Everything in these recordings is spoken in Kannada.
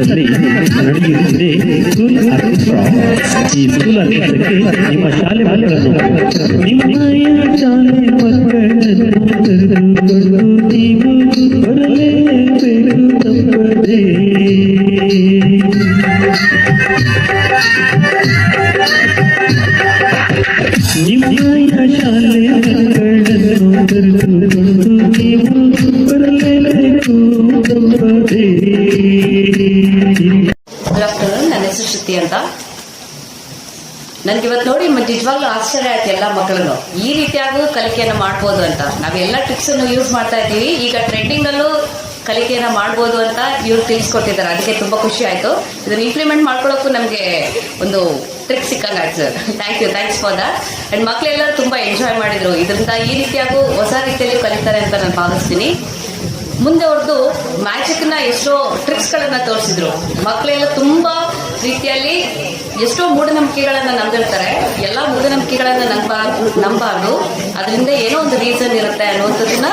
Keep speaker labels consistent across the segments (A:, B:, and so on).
A: ನಡೆಯುತ್ತಿದೆ ಸ್ಕೂಲ್ ಆರ್ಕೆಸ್ಟ್ರಾ ಈ ಸ್ಕೂಲ್ ಆರ್ಕೆಸ್ಟ್ರಾಕ್ಕೆ ನಿಮ್ಮ ಶಾಲೆ ಮಕ್ಕಳನ್ನು ನಿಮ್ಮಯ ಶಾಲೆ ಮಕ್ಕಳನ್ನು ಕರೆದುಕೊಂಡು ನೀವು ಬರಲೇಬೇಕು ತಪ್ಪದೇ ನಿಮ್ಮಯ ಶಾಲೆ ಮಕ್ಕಳನ್ನು ಕರೆದುಕೊಂಡು ನೀವು
B: ಇವತ್ತು ನೋಡಿ ನಿಜವಾಗ್ಲೂ ಆಶ್ಚರ್ಯ ಆಯ್ತು ಎಲ್ಲ ಮಕ್ಕಳನ್ನು ಈ ರೀತಿಯಾಗೂ ಕಲಿಕೆಯನ್ನು ಮಾಡ್ಬೋದು ಅಂತ. ನಾವೆಲ್ಲ ಟ್ರಿಕ್ಸ್ ಅನ್ನು ಯೂಸ್ ಮಾಡ್ತಾ ಇದ್ದೀವಿ. ಈಗ ಟ್ರೆಂಡಿಂಗ್ ಅಲ್ಲೂ ಕಲಿಕೆಯನ್ನು ಮಾಡ್ಬೋದು ಅಂತ ಇವ್ರು ತಿಳಿಸ್ಕೊಟ್ಟಿದ್ದಾರೆ. ಅದಕ್ಕೆ ತುಂಬಾ ಖುಷಿ ಆಯ್ತು. ಇದನ್ನ ಇಂಪ್ಲಿಮೆಂಟ್ ಮಾಡ್ಕೊಳ್ಳೋಕ್ಕೂ ನಮಗೆ ಒಂದು ಟ್ರಿಕ್ ಸಿಕ್ಕಲ್ಲ ಆಯ್ತು sir. Thank you thanks for that and ಮಕ್ಕಳೆಲ್ಲ ತುಂಬಾ ಎಂಜಾಯ್ ಮಾಡಿದ್ರು. ಇದರಿಂದ ಈ ರೀತಿಯಾಗೂ ಹೊಸ ರೀತಿಯಲ್ಲಿ ಕಲಿತಾರೆ ಅಂತ ನಾನು ಭಾವಿಸ್ತೀನಿ. ಮುಂದೆ ಅವ್ರದ್ದು ನ ಎಷ್ಟೋ ಟ್ರಿಕ್ಸ್ ಗಳನ್ನ ತೋರಿಸಿದ್ರು. ಮಕ್ಕಳೆಲ್ಲ ತುಂಬಾ ರೀತಿಯಲ್ಲಿ ಎಷ್ಟೋ ಮೂಢನಂಬಿಕೆಗಳನ್ನ ನಂಬಿರ್ತಾರೆ. ಎಲ್ಲ ಮೂಢನಂಬಿಕೆಗಳನ್ನ ನಂಬಾರ್ದು ನಂಬಾರ್ದು ಅದರಿಂದ ಏನೋ ಒಂದು ರೀಸನ್ ಇರುತ್ತೆ ಅನ್ನುವಂಥದ್ದನ್ನ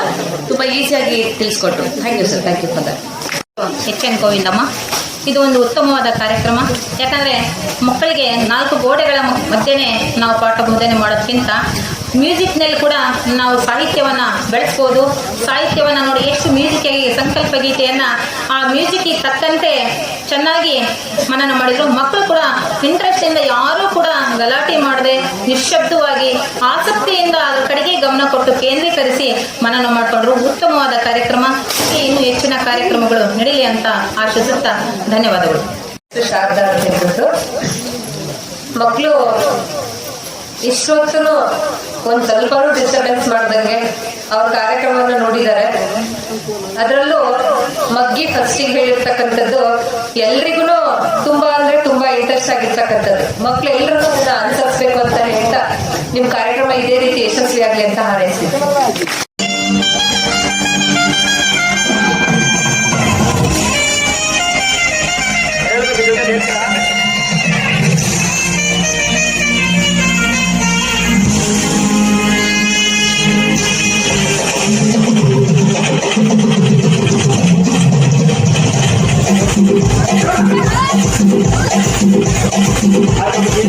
B: ತುಂಬಾ ಈಸಿಯಾಗಿ ತಿಳಿಸ್ಕೊಟ್ರು. Thank you sir thank you for that
C: H N Govindamma ಇದು ಒಂದು ಉತ್ತಮವಾದ ಕಾರ್ಯಕ್ರಮ. ಯಾಕಂದರೆ ಮಕ್ಕಳಿಗೆ ನಾಲ್ಕು ಗೋಡೆಗಳ ಮಧ್ಯೆ ನಾವು ಪಾಠ ಬೋಧನೆ ಮಾಡೋದಕ್ಕಿಂತ ಮ್ಯೂಸಿಕ್ನಲ್ಲಿ ಕೂಡ ನಾವು ಸಾಹಿತ್ಯವನ್ನು ಬೆಳೆಸ್ಬೋದು. ಸಾಹಿತ್ಯವನ್ನು ನೋಡಿ ಎಷ್ಟು ಮ್ಯೂಸಿಕ್ಕಾಗಿ ಸಂಕಲ್ಪ ಗೀತೆಯನ್ನು ಆ ಮ್ಯೂಸಿಕ್ಗೆ ತಕ್ಕಂತೆ ಚೆನ್ನಾಗಿ ಮನನ ಮಾಡಿದರು. ಮಕ್ಕಳು ಕೂಡ ಇಂಟ್ರೆಸ್ಟಿಂದ ಯಾರೂ ಕೂಡ ಗಲಾಟೆ ಮಾಡದೆ ನಿಶಬ್ದವಾಗಿ ಆಸಕ್ತಿಯಿಂದ ಅದರ ಕಡೆಗೆ ಗಮನ ಕೊಟ್ಟು ಕೇಂದ್ರೀಕರಿಸಿ ಮನನ ಮಾಡಿಕೊಂಡ್ರು. ಉತ್ತಮವಾದ ಕಾರ್ಯಕ್ರಮ. ಇನ್ನೂ ಹೆಚ್ಚಿನ ಕಾರ್ಯಕ್ರಮಗಳು ನಡೀಲಿ ಅಂತ ಆಶಿಸುತ್ತಾ ಧನ್ಯವಾದಗಳು.
D: ಶಾರದಾ ಮಕ್ಕಳು ಇಷ್ಟೊತ್ತೂ ಒಂದ್ ಸ್ವಲ್ಪ ಡಿಸ್ಟರ್ಬೆನ್ಸ್ ಮಾಡ್ದಂಗೆ ಅವ್ರ ಕಾರ್ಯಕ್ರಮವನ್ನು ನೋಡಿದ್ದಾರೆ ಅದರಲ್ಲೂ ಮಗ್ಗಿ ಫಸ್ಟಿಗೆ ಹೇಳಿರ್ತಕ್ಕಂಥದ್ದು ಎಲ್ರಿಗೂ ತುಂಬಾ ಅಂದ್ರೆ ತುಂಬಾ ಇಂಟ್ರೆಸ್ಟ್ ಆಗಿರ್ತಕ್ಕಂಥದ್ದು. ಮಕ್ಳು ಎಲ್ಲರೂ ಅನುಸರಿಸ್ಬೇಕು ಅಂತ ಹೇಳ್ತಾ ನಿಮ್ ಕಾರ್ಯಕ್ರಮ ಇದೇ ರೀತಿ ಯಶಸ್ವಿ ಆಗ್ಲಿ ಅಂತ ಹಾರೈಸ್ತೀನಿ.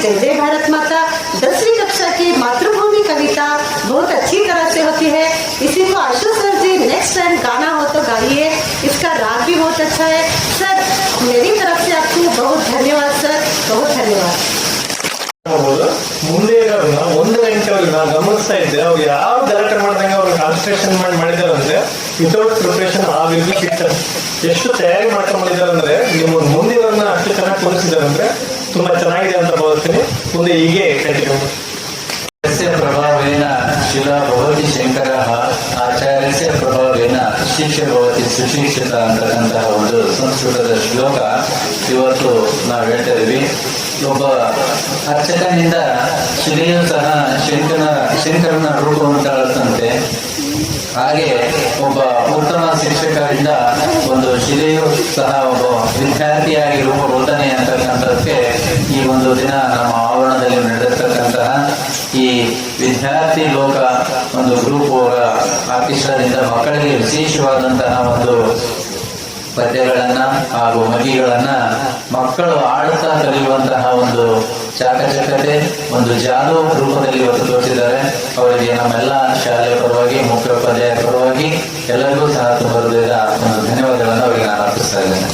E: जय जय भारत माता दसवीं कक्षा की मातृभूमि कविता बहुत अच्छी तरह से होती है इसी को Ashu sir ji next time गाना हो तो गाइए इसका राग भी बहुत अच्छा है सर मेरी तरफ से आपको बहुत धन्यवाद सर बहुत धन्यवाद
F: ಹೋಗ್ಬೋದು ಮುಂದೆ ಇರೋದನ್ನ ಒಂದು ಗಂಟೆ ಅವ್ರಿಗೆ ನಾನು ಗಮನಿಸ್ತಾ ಇದ್ದೆ ಅವ್ರು ಯಾವ ಗಲಾಟೆ ಮಾಡ್ದಂಗೆ ಅವ್ರಿಗೆ ಕಾನ್ಸಂಟ್ರೇಷನ್ ಮಾಡಿ ಮಾಡಿದಾರಂದ್ರೆ ವಿತೌಟ್ ಪ್ರಿಪ್ರೇಷನ್ ಆ ವಿಲ್ ಬಿ ಪಿಕ್ಚರ್ ಎಷ್ಟು ತಯಾರಿ ಮಾಡ್ಕೊಂಡು ಮಾಡಿದ್ದಾರೆ ಅಂದ್ರೆ ನಿಮ್ಮ ಮುಂದಿನ ಅಷ್ಟು ಚೆನ್ನಾಗಿ ತೋರಿಸಿದ್ದಾರೆ ಅಂದ್ರೆ ತುಂಬಾ ಚೆನ್ನಾಗಿದೆ ಅಂತ ಭಾವಿಸ್ತೀನಿ ಮುಂದೆ ಹೀಗೆ ಕಂಟಿನ್ಯೂ
G: यस्य प्रभावेन शिला भवति शङ्करः आचार्यस्य ಪ್ರಭಾವೇನ ಶಿಷ್ಯ ಭವತಿ ಸುಶಿಕ್ಷಿತ ಅಂತಕ್ಕಂತಹ ಒಂದು ಸಂಸ್ಕೃತದ ಶ್ಲೋಕ ಇವತ್ತು ನಾವು ಹೇಳ್ತಾ ಇದೀವಿ ಒಬ್ಬ ಅರ್ಚಕನಿಂದ ಶಿಲೆಯು ಸಹ ಶಂಕರನ ಶಂಕರನ ರೂಪವನ್ನು ತಾಳುತ್ತಂತೆ ಹಾಗೆ ಒಬ್ಬ ಉತ್ತಮ ಶಿಕ್ಷಕರಿಂದ ಒಂದು ಶಿಲೆಯು ಸಹ ಒಬ್ಬ ವಿದ್ಯಾರ್ಥಿಯಾಗಿ ರೂಪುಗೊಳ್ತಾನೆ ಅಂತಕ್ಕಂಥದ್ದಕ್ಕೆ ಈ ಒಂದು ದಿನ ನಮ್ಮ ಆವರಣದಲ್ಲಿ ನಡೆದಿರ್ತಕ್ಕಂತಹ ಈ ವಿದ್ಯಾರ್ಥಿ ಲೋಕ ಒಂದು ಗ್ರೂಪ್ ಅವರ ಮಕ್ಕಳಿಗೆ ವಿಶೇಷವಾದಂತಹ ಒಂದು ಪದ್ಯಗಳನ್ನ ಹಾಗೂ ಮಗಿಗಳನ್ನ ಮಕ್ಕಳು ಆಡುತ್ತಾ ಕಲಿಯುವಂತಹ ಒಂದು ಚಾಕಚಕತೆ ಒಂದು ಜಾದು ರೂಪದಲ್ಲಿ ಇವತ್ತು ತೋರಿಸಿದ್ದಾರೆ. ಅವರಿಗೆ ನಮ್ಮೆಲ್ಲ ಶಾಲೆಯ ಪರವಾಗಿ ಮುಖ್ಯೋಪಾಧ್ಯಾಯ ಪರವಾಗಿ ಎಲ್ಲರಿಗೂ ಸಹ ತುಂಬ ಒಂದು ಧನ್ಯವಾದಗಳನ್ನು ಅವರಿಗೆ ನಾನು ಅರ್ಪಿಸ್ತಾ ಇದ್ದೇನೆ.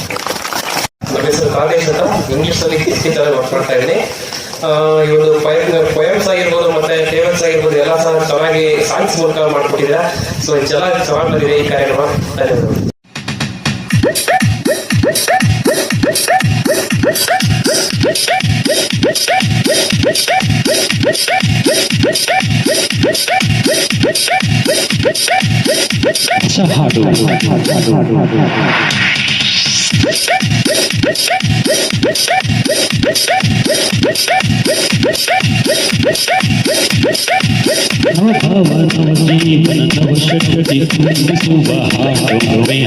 F: ಕಾಂತೇಶ್ ಅಂತ. ಇಂಗ್ಲಿಷ್ ಅಲ್ಲಿ ಇತ್ತೀಚೆಗೆ ವರ್ಕ್ ಮಾಡ್ತಾ ಇದ್ದೀನಿ. ಒಂದು ಪೊಯಮ್ಸ್ ಆಗಿರ್ಬೋದು ಮತ್ತೆ ಟೇಬಲ್ಸ್ ಆಗಿರ್ಬೋದು ಎಲ್ಲ ಸಹ ಚೆನ್ನಾಗಿ ಸಾಂಗ್ಸ್ ಮೂಲಕ ಮಾಡ್ಕೊಟ್ಟಿದ್ದೀರಾ. ಸೊ ಚೆನ್ನಾಗಿ ಚೆನ್ನಾಗಿ ಬಂದಿದೆ ಈ ಕಾರ್ಯಕ್ರಮ.
A: ಹೊಸ ಹಾಡು ನವಭಾವ ನವಜೀವನ ನವಶಕ್ತಿ ತುಂಬಿಸುವ ಹಾಡುವೆ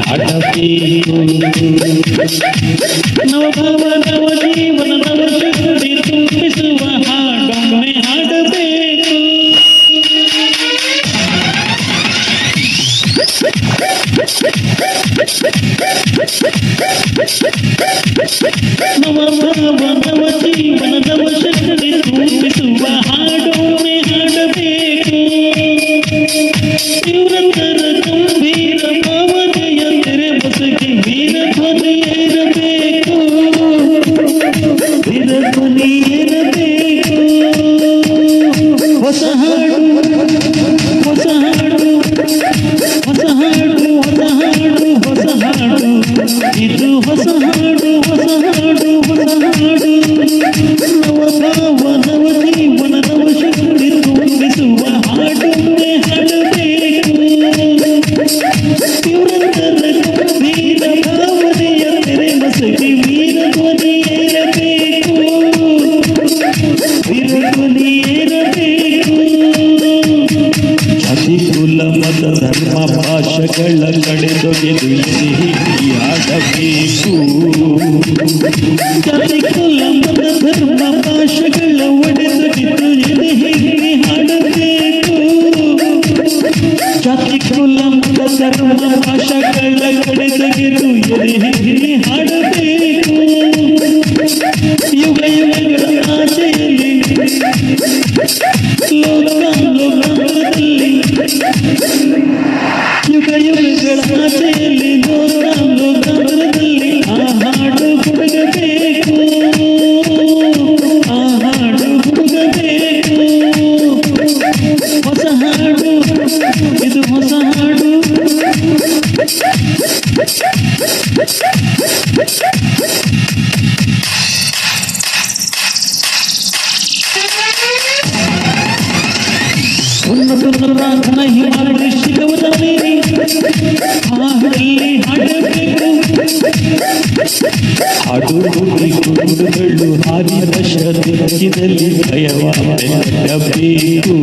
A: ಕುಲ ಮತ ಧರ್ಮ ಭಾಷೆಗಳ ಕಡೆದೊಗೆದು ಎದೆ ಆಡಬೇಕು ಜಾತಿ ಕುಲ ಮತ ಧರ್ಮ ಭಾಷೆಗಳ ಒಡೆದೊಗೆದು ಎದೆ ಹಿಗ್ಗಿ ಹಾಡಬೇಕು ಜಾತಿ ಕುಲ ಮತ ಧರ್ಮ ಭಾಷೆಗಳ ಕಡೆದೊಗೆದು ಎದೆ ಹಿಗ್ಗಿ ಹಾಡಬೇಕು ಕುರುಡುಗಳು ಹಾರಿದ ಶರದಲ್ಲಿ ಭಯವ ಬೆನ್ನಬೇಕು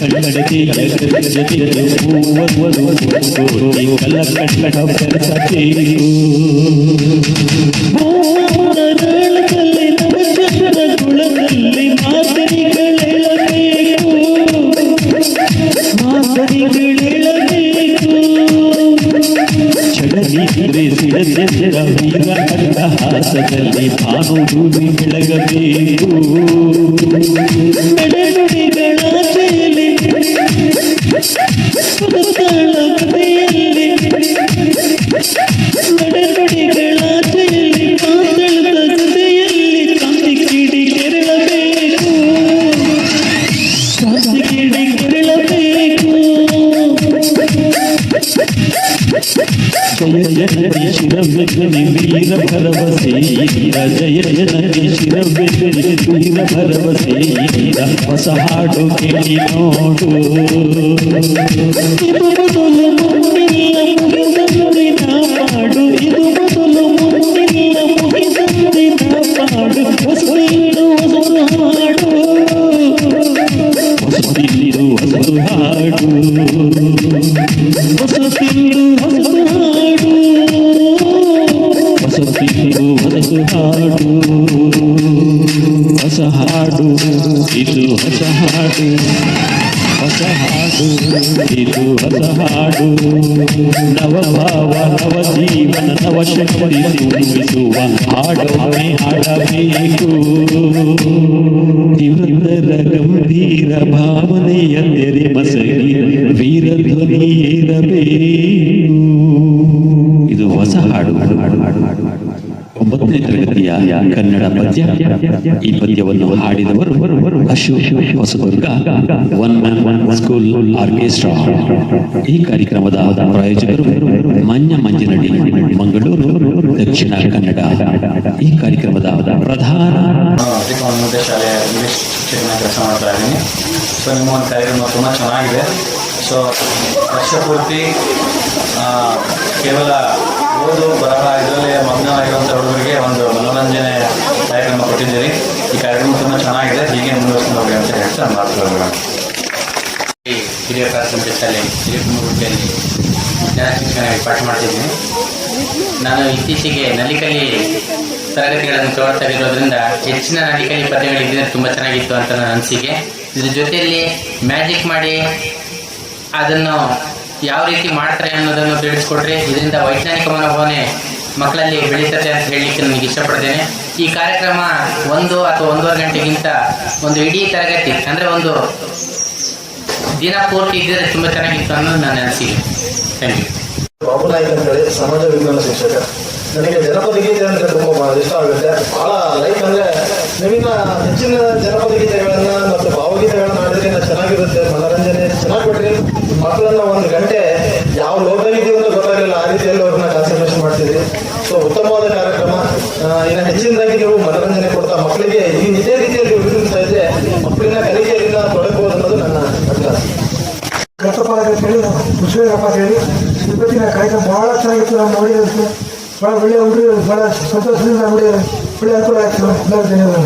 A: ಕನ್ನಡಕ್ಕೆ ಜಗತ್ತಿಗೆ ಮೂವರು ಕೋಟಿ ಕಲ್ಲ ಕನ್ನಡ ಬೆರೆಸಬೇಕು ಭೂಮರಳದಲ್ಲಿ ಚಡಲಿ ಸಿಡದ ವೀರ ಹಾಸದಲ್ಲಿ ಭಾನುಭೂಮಿ ಬೆಳಗಬೇಕು ನಡೆನುಡಿಗಳಾಚೆಯಲ್ಲಿ ಜಯ ಜನನಿ ಶಿರವೆಗನಿ ವೀರ ಭರವಸೆ ಈರ ಜಯ ಜನನಿ ಶಿರವೆಗನಿ ವೀರ ಭರವಸೆ ಈರ ಹೊಸ ಹಾಡು ಕೇಳಿ ನೋಡು ಇದು ಮೊದಲು ಮುಂದಿನ ಮುಗಿದಂದಿನ ಪಾಡು ಇದು ನವ ಜೀವನ ನವ ಶಕ್ತಿ ತುಂಬಿಸುವ ಹಾಡೊಮ್ಮೆ ಹಾಡಬೇಕು ಇವರ ಗಂಭೀರ ಭಾವನೆಯ ತೆರೆ ಮಸಗಿ ವೀರ ಧ್ವನಿ ಒಂಬತ್ತನೇ ಕನ್ನಡ ಪದ್ಯ ಈ ಪದ್ಯವನ್ನು ಹಾಡಿದವರು Ashu Hosadurga one school orchestra. ಈ ಕಾರ್ಯಕ್ರಮದ ಪ್ರಾಯೋಜಕರು ಮನ್ಯ ಮಂಜಿನಡಿ, ಮಂಗಳೂರು, ದಕ್ಷಿಣ ಕನ್ನಡ. ಈ ಕಾರ್ಯಕ್ರಮದ ಪ್ರಧಾನ
G: ಸೊ ನಿಮ್ಮ ಒಂದು ಕಾರ್ಯಕ್ರಮ ತುಂಬ ಚೆನ್ನಾಗಿದೆ. ಸೊ ವರ್ಷ ಪೂರ್ತಿ ಕೇವಲ ಓದು, ಬರಹ, ಇದರಲ್ಲಿ ಮಗ್ನರಾಗಿರುವಂಥ ಹುಡುಗರಿಗೆ ಒಂದು ಮನೋರಂಜನೆ ಕಾರ್ಯಕ್ರಮ ಕೊಟ್ಟಿದ್ದೀರಿ. ಈ ಕಾರ್ಯಕ್ರಮ ತುಂಬ ಚೆನ್ನಾಗಿದೆ. ಹೀಗೆ ಮುಂದುವರಿಸ್ಕೊಂಡು ಹೋಗಿ ಅಂತ ಹೇಳ್ತಾ ನಾನು ಹಿರಿಯ ಪ್ರಾಥಮಿಕ ಶಾಲೆ ವಿಜ್ಞಾನ ಶಿಕ್ಷಣ ಪಾಠ ಮಾಡ್ತಿದ್ದೀನಿ. ನಾನು ಇತ್ತೀಚೆಗೆ ನಲಿಕಲಿ ತರಗತಿಗಳನ್ನು ತೋರ್ತಾ ಇರೋದ್ರಿಂದ ಹೆಚ್ಚಿನ ನಲಿಕಲಿ ಪದ್ಯಗಳಿದ್ದರೆ ತುಂಬ ಚೆನ್ನಾಗಿತ್ತು ಅಂತ ನನ್ನ ಅನಿಸಿಕೆ. ಇದ್ರ ಜೊತೆಯಲ್ಲಿ ಮ್ಯಾಜಿಕ್ ಮಾಡಿ ಅದನ್ನು ಯಾವ ರೀತಿ ಮಾಡ್ತಾರೆ ಅನ್ನೋದನ್ನು ತಿಳಿಸ್ಕೊಟ್ರೆ ಇದರಿಂದ ವೈಜ್ಞಾನಿಕ ಮನೋಭಾವನೆ ಮಕ್ಕಳಲ್ಲಿ ಬೆಳೀತದೆ ಅಂತ ಹೇಳಲಿಕ್ಕೆ ನನಗೆ ಇಷ್ಟಪಡ್ತೇನೆ. ಈ ಕಾರ್ಯಕ್ರಮ ಒಂದು ಅಥವಾ ಒಂದೂವರೆ ಗಂಟೆಗಿಂತ ಒಂದು ಇಡೀ ತರಗತಿ, ಅಂದರೆ ಒಂದು ದಿನ ಪೂರ್ತಿ ಇದ್ದರೆ ತುಂಬ ಚೆನ್ನಾಗಿತ್ತು ಅನ್ನೋದು ನಾನು ಅನಿಸಿಕೆ. ಥ್ಯಾಂಕ್ ಯು
F: ಅಂತ ಹೇಳಿ ಸಮಾಜ ವಿಜ್ಞಾನ ಶಿಕ್ಷಕ. ನನಗೆ ಜನಪದ ಗೀತೆ ಅಂದ್ರೆ ತುಂಬಾ ಇಷ್ಟ ಆಗುತ್ತೆ. ಬಹಳ ಲೈಕ್ ಅಂದ್ರೆ ನಿಮ್ಮ ಹೆಚ್ಚಿನ ಜನಪದ ಗೀತೆಗಳನ್ನ ಮತ್ತು ಭಾವಗೀತೆಗಳನ್ನ ಆಡಿದ್ರೆ ಚೆನ್ನಾಗಿರುತ್ತೆ. ಮನೋರಂಜನೆ ಚೆನ್ನಾಗಿ ಕೊಟ್ರಿ ಮಕ್ಕಳನ್ನ ಒಂದು ಗಂಟೆ ಯಾವ ಲೋಕವಿದೆಯೋ ಅಂತ ಗೊತ್ತಾಗಲಿಲ್ಲ. ಆ ರೀತಿಯಲ್ಲಿ ಅವ್ರನ್ನ ಕಾನ್ಸಂಟ್ರೇಷನ್ ಮಾಡ್ತೀವಿ ಸೊ ಉತ್ತಮವಾದ ಕಾರ್ಯಕ್ರಮ. ಇನ್ನು ಹೆಚ್ಚಿನದಾಗಿ ನೀವು ಮನೋರಂಜನೆ ಕೊಡ್ತಾ ಮಕ್ಕಳಿಗೆ ಈ ಇದೇ ರೀತಿಯಲ್ಲಿ ಉಳಿಸ್ತಾ ಇದ್ರೆ ಮಕ್ಕಳನ್ನ ಕಲಿಕೆಯಿಂದ ತೊಡಗಬಹುದು ಅನ್ನೋದು ನನ್ನ
H: ಅಂತ ಹೇಳಿ ಅಂತ ಹೇಳಿ ಇವತ್ತಿನ ಕಾರ್ಯಕ್ರಮ ಬಹಳ ಚೆನ್ನಾಗಿತ್ತು. ನಾವು ನೋಡಿರೋದಕ್ಕೆ ಬಹಳ ಒಳ್ಳೆಯ ಹುಡುಗರು, ಬಹಳ ಸಂತೋಷದಿಂದ ನೋಡಿ ಒಳ್ಳೆ ಅನುಕೂಲ ಆಗ್ತದೆ. ಧನ್ಯವಾದ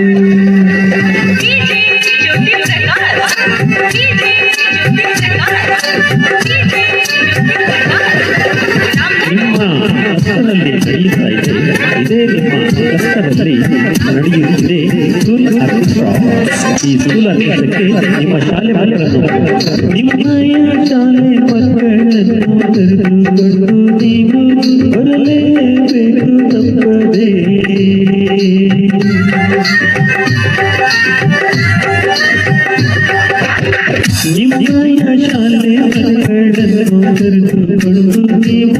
A: ಕಷ್ಟದಲ್ಲಿ ನಡೆಯುತ್ತಿದೆ ಸ್ಕೂಲ್ ಆರ್ಕೆಸ್ಟ್ರಾ ಈ ಸ್ಕೂಲ್ ಆರ್ಕೆಸ್ಟ್ರಾಕ್ಕೆ ನಿಮ್ಮ ಶಾಲೆ ಮಕ್ಕಳನ್ನು ನಿಮ್ಮ ಶಾಲೆ ಮಕ್ಕಳನ್ನು ಕರೆದುಕೊಂಡು ನೀವು ಬರಲೇಬೇಕು ತಪ್ಪದೇ ನಿಮ್ಮ ಶಾಲೆ ಮಕ್ಕಳನ್ನು ಕರೆದುಕೊಂಡು ನೀವು